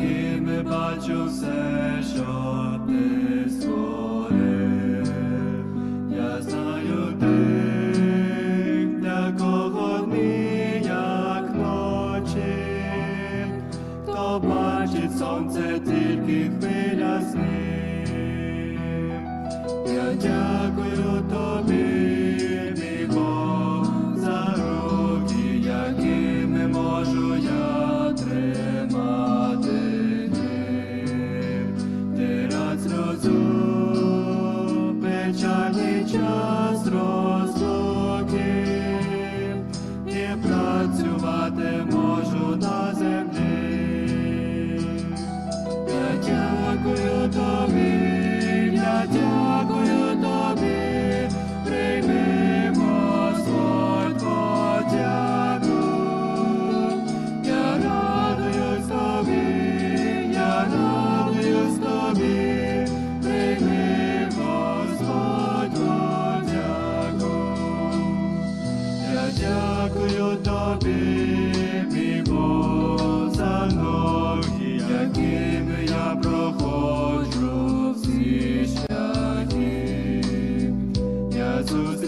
якими бачу все, що ти я знаю. to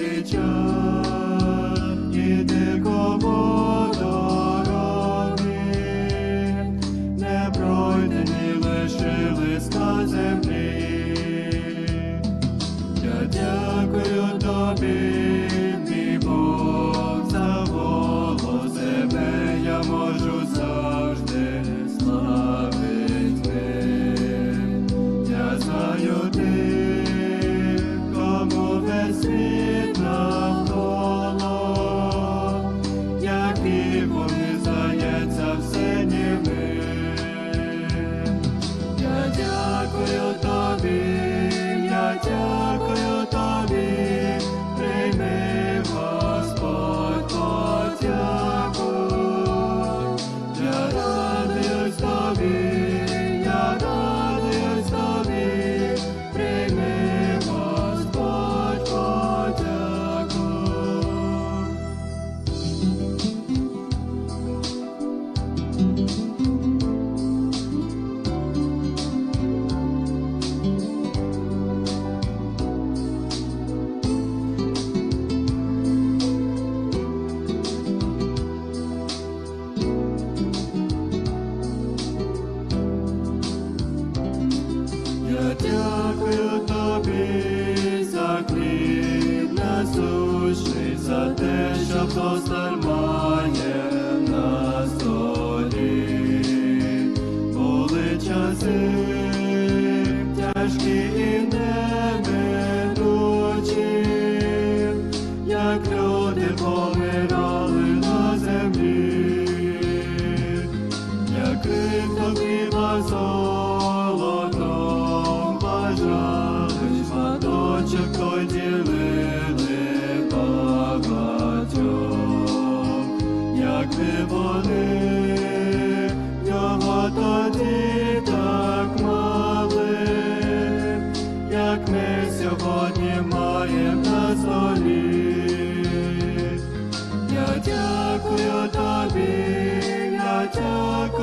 Give me. за те, що костер має на столі, були часи тяжкі і неминучі, як люди помили. якби вони його тоді так мали, як ми сьогодні маємо на столі. Я дякую тобі, я дякую.